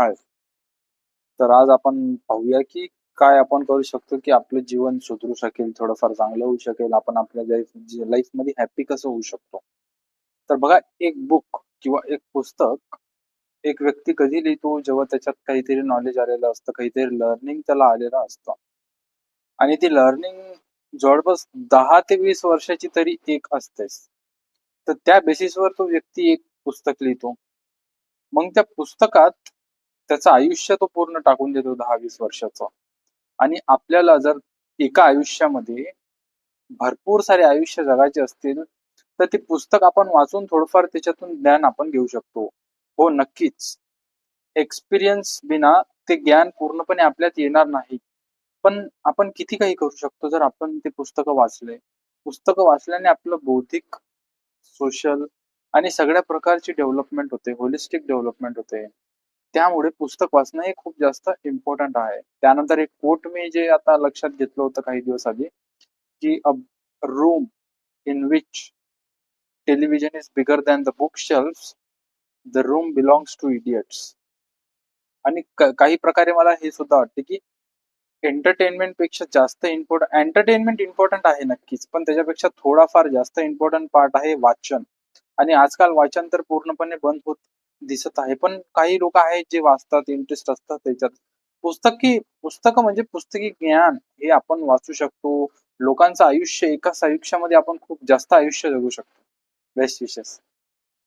हाय. तर आज आपण पाहूया की काय आपण करू शकतो की आपलं जीवन सुधरू शकेल थोडंफार चांगलं होऊ शकेल आपण आपल्या लाईफ लाईफमध्ये हॅपी कसं होऊ शकतो. तर बघा एक बुक किंवा एक पुस्तक एक व्यक्ती कधी लिहितो जेव्हा त्याच्यात काहीतरी नॉलेज आलेलं असतं काहीतरी लर्निंग त्याला आलेलं असतं. आणि ती लर्निंग जवळपास दहा ते वीस वर्षाची तरी एक असतेच. तर त्या बेसिसवर तो व्यक्ती एक पुस्तक लिहितो. मग त्या पुस्तकात त्याचं आयुष्य तो पूर्ण टाकून देतो दहा वीस वर्षाचं. आणि आपल्याला जर एका आयुष्यामध्ये भरपूर सारे आयुष्य जगायचे असतील तर ते पुस्तक आपण वाचून थोडंफार त्याच्यातून ज्ञान आपण घेऊ शकतो. हो नक्कीच. एक्सपिरियन्स बिना ते ज्ञान पूर्णपणे आपल्यात येणार नाही. पण आपण किती काही करू शकतो जर आपण ते पुस्तकं वाचले. पुस्तकं वाचल्याने आपलं बौद्धिक सोशल आणि सगळ्या प्रकारची डेव्हलपमेंट होते होलिस्टिक डेव्हलपमेंट होते. त्यामुळे पुस्तक वाचणं हे खूप जास्त इम्पॉर्टंट आहे. त्यानंतर एक कोट मी जे आता लक्षात घेतलं होतं काही दिवस आधी की a room in which television is bigger than the bookshelf the room belongs to idiots आणि काही प्रकारे मला हे सुद्धा वाटते की एंटरटेनमेंटपेक्षा जास्त इम्पॉर्टंट एंटरटेनमेंट इम्पॉर्टंट आहे नक्कीच पण त्याच्यापेक्षा थोडाफार जास्त इम्पॉर्टंट पार्ट आहे वाचन. आणि आजकाल वाचन तर पूर्णपणे बंद होत दिसत आहे. पण काही लोक आहेत जे वाचतात इंटरेस्ट असतात त्याच्यात. पुस्तकी पुस्तकं म्हणजे पुस्तकी ज्ञान हे आपण वाचू शकतो. लोकांचं आयुष्य एकाच आयुष्यामध्ये आपण खूप जास्त आयुष्य जगू शकतो. बेस्ट विशेष